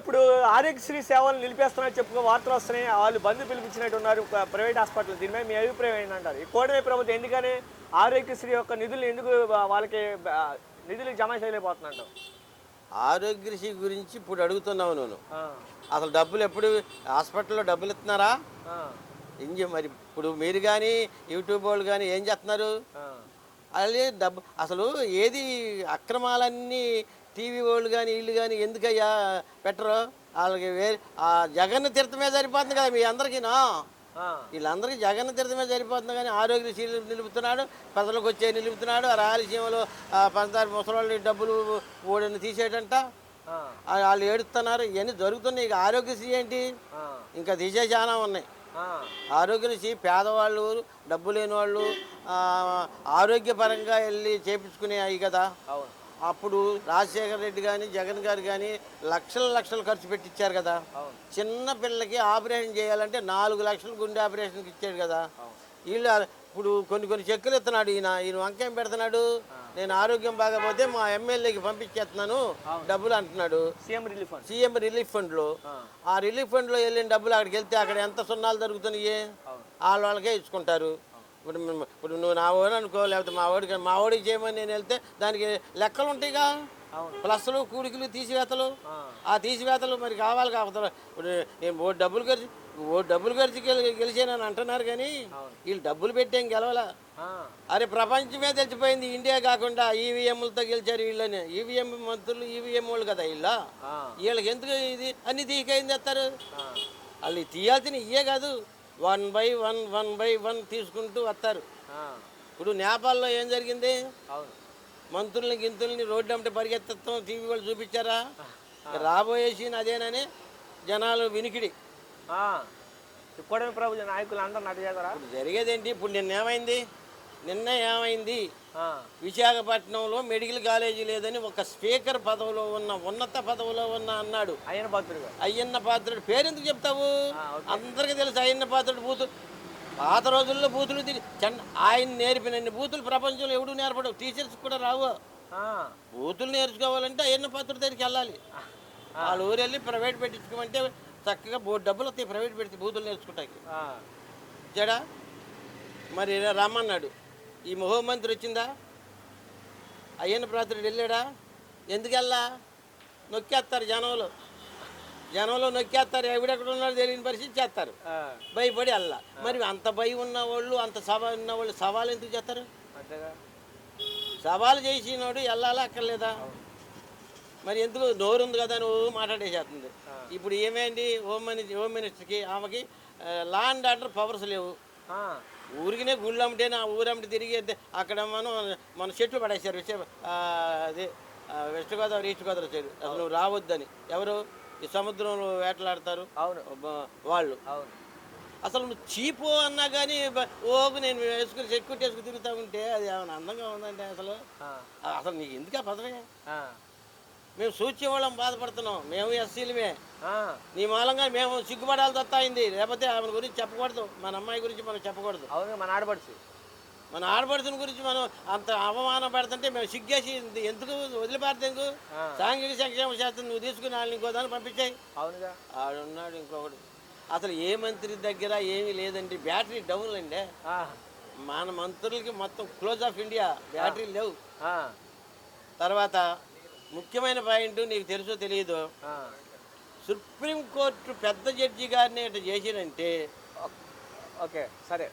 ఇప్పుడు ఆరోగ్యశ్రీ సేవలు నిలిపేస్తున్నట్టు చెప్పుకో వార్తలు వస్తున్నాయి. వాళ్ళు బంధు పిలిపించినట్టు ఉన్నారు ప్ర- ప్రైవేట్ హాస్పిటల్. దీని మీద మీ అభిప్రాయం ఏంటంటారు ఈ కూటమి ప్రభుత్వం ఎందుకని ఆరోగ్యశ్రీ యొక్క నిధులు ఎందుకు వాళ్ళకి నిధులు జమ చేయలేకపోతున్నట్టు ఆరోగ్యశ్రీ గురించి ఇప్పుడు అడుగుతున్నావు నేను. అసలు డబ్బులు ఎప్పుడు హాస్పిటల్లో డబ్బులు ఇస్తున్నారా? ఇంజ మరి ఇప్పుడు మీరు కానీ యూట్యూబ్ వాళ్ళు కానీ ఏం చేస్తున్నారు? అదే డబ్బు అసలు ఏది అక్రమాలన్నీ టీవీ వాళ్ళు కానీ వీళ్ళు కానీ ఎందుకయ్యా పెట్టరు? వాళ్ళకి వేరే ఆ జగన్ తీర్థమే సరిపోతుంది కదా మీ అందరికీనా వీళ్ళందరికీ జగన్ తీర్థమే సరిపోతుంది కానీ ఆరోగ్యశ్రీ నిలుపుతున్నాడు ప్రజలకు వచ్చే నిలుపుతున్నాడు ఆ రాయలసీమలో ఆ పంచదార ముసలి డబ్బులు ఓడిని తీసేటంట. వాళ్ళు ఏడుస్తున్నారు ఇవన్నీ జరుగుతున్నాయి. ఇక ఆరోగ్యశ్రీ ఏంటి? ఇంకా తీసే చాలా ఉన్నాయి. ఆరోగ్యశ్రీ పేదవాళ్ళు డబ్బు లేని వాళ్ళు ఆరోగ్యపరంగా వెళ్ళి చేపించుకునే అవి కదా. అవును. అప్పుడు రాజశేఖర రెడ్డి కానీ జగన్ గారు కానీ లక్షల లక్షలు ఖర్చు పెట్టించారు కదా. చిన్న పిల్లకి ఆపరేషన్ చేయాలంటే నాలుగు లక్షలు గుండె ఆపరేషన్కి ఇచ్చాడు కదా. వీళ్ళు ఇప్పుడు కొన్ని కొన్ని చెక్కులు ఇస్తున్నాడు ఈయన. ఈయన వంకేం పెడుతున్నాడు. నేను ఆరోగ్యం బాగపోతే మా ఎమ్మెల్యేకి పంపించేస్తున్నాను. డబ్బులు అంటున్నాడు. CM relief fund. CM relief ఫండ్లో. ఆ. రిలీఫ్ ఫండ్లో వెళ్ళిన డబ్బులు అక్కడికి వెళ్తే అక్కడ ఎంత సున్నాలు జరుగుతున్నాయి. వాళ్ళ వాళ్ళకే ఇచ్చుకుంటారు. ఇప్పుడు ఇప్పుడు నువ్వు నా ఓడి అనుకో లేకపోతే మా ఓడికి మా ఓడికి చేయమని నేను వెళ్తే దానికి లెక్కలు ఉంటాయిగా. ప్లస్లు కూడికలు తీసివేతలు. ఆ. తీసివేతలు మరి కావాలి కాకపోతే ఇప్పుడు నేను ఓ డబ్బులు ఖర్చు ఓ డబ్బులు ఖర్చు గెలి గెలిచానని అంటున్నారు కానీ వీళ్ళు డబ్బులు పెట్టేం గెలవలా? అరే ప్రపంచమే తెలిసిపోయింది ఇండియా కాకుండా ఈవీఎంలతో గెలిచారు వీళ్ళని. ఈవీఎం మంత్రులు ఈవీఎం వాళ్ళు కదా వీళ్ళ? వీళ్ళకి ఎందుకు ఇది? అన్ని తీకేం చేస్తారు? ఆ, వాళ్ళు తీయాల్సిన ఇయే కాదు. One by one one by one తీసుకుంటూ వస్తారు. ఇప్పుడు నేపాల్లో ఏం జరిగింది? అవును. మంత్రుల్ని గింతుల్ని రోడ్డు అంటే పరిగెత్తడం టీవీ వాళ్ళు చూపించారా? రాబోయే సీన్ అదేనని జనాలు వినికిడి. కూటమి ప్రభుత్వ నాయకులు అందరూ ఇప్పుడు జరిగేదేంటి? ఇప్పుడు నిన్న ఏమైంది నిన్న ఏమైంది? విశాఖపట్నంలో మెడికల్ కాలేజీ లేదని ఒక స్పీకర్ పదవిలో ఉన్న ఉన్నత పదవిలో ఉన్న అన్నాడు. అయ్యన భక్తుడు గారు. అయ్యన్న పాత్రుడు. పేరెందుకు చెప్తావు. అందరికీ తెలుసు అయ్యన్న పాత్రుడు బూతు పాత రోజుల్లో బూతులు చండ ఆయన నేర్పినన్ని బూతులు ప్రపంచంలో ఎవడు నేర్పడు. టీచర్స్ కూడా రావు. బూతులు నేర్చుకోవాలంటే అయ్యన్న పాత్రుడి దగ్గరికి వెళ్ళాలి. వాళ్ళ ఊరు వెళ్ళి ప్రైవేట్ పెట్టించుకోమంటే చక్కగా బోర్డు డబ్బులు వస్తాయి ప్రైవేట్ పెడితే బూతులు నేర్చుకుంటాకి జడా? మరి రమ్మన్నాడు. ఈ మహోమంత్రి వచ్చిందా? అయ్యన్న ప్రాతుడు వెళ్ళాడా? ఎందుకు వెళ్ళా? నొక్కేస్తారు జనంలో. జనంలో నొక్కేస్తారు ఎవడెక్కడ ఉన్నాడో తెలియని పరిస్థితి చేస్తారు. భయపడి వెళ్ళా. మరి అంత భయం ఉన్న వాళ్ళు అంత సభ ఉన్న వాళ్ళు సవాలు ఎందుకు చేస్తారు? సవాలు చేసినోడు వెళ్ళాలా అక్కర్లేదా? మరి ఎందుకు నోరు ఉంది కదా నువ్వు మాట్లాడేసేస్తుంది. ఇప్పుడు ఏమైంది? హోమ్ మినిస్టర్ హోమ్ మినిస్టర్కి ఆమెకి లా అండ్ ఆర్డర్ పవర్స్ లేవు. ఊరికినే గుళ్ళు అమ్మితే నా ఊరమ్మటి తిరిగి అక్కడ మనం మన చెట్లు పడేశారు. అదే west Godavari east Godavari side. అసలు నువ్వు రావద్దని. ఎవరు? ఈ సముద్రంలో వేటలాడతారు. అవును. వాళ్ళు. అవును. అసలు నువ్వు చీపు అన్నా కానీ ఓకు నేను వేసుకుని సెక్యూరిటీ వేసుకుని తిరుగుతూ ఉంటే అది ఏమైనా అందంగా ఉందంటే అసలు? అసలు నీకు ఎందుకు ఆ పదవే? మేము సూచ్యవాళ్ళం బాధపడుతున్నాం. మేము ఎస్సీలమే. నీ మూలంగా మేము సిగ్గుపడాల్సి వస్తాయింది. లేకపోతే ఆమె గురించి చెప్పకూడదు. మన అమ్మాయి గురించి మనం చెప్పకూడదు. అవును మన ఆడపడుచు. మన ఆడపడుతున్న గురించి మనం అంత అవమానం పెడుతుంటే మేము సిగ్గేసి ఎందుకు వదిలిపెడితే ఎందుకు ఆ. సాంఘిక సంక్షేమ శాస్త్రం నువ్వు తీసుకుని వాళ్ళని ఇంకో దాన్ని పంపించాయి. అవునుగా. ఆడున్నాడు ఇంకొకడు. అసలు ఏ మంత్రి దగ్గర ఏమీ లేదండి. బ్యాటరీ డౌన్ అండి మన మంత్రులకి మొత్తం క్లోజ్ ఆఫ్ ఇండియా. బ్యాటరీ లేవు. తర్వాత ముఖ్యమైన పాయింట్ నీకు తెలుసో తెలియదు. సుప్రీంకోర్టు పెద్ద జడ్జి గారిని ఇట్లా చేసినంటే ఓకే సరే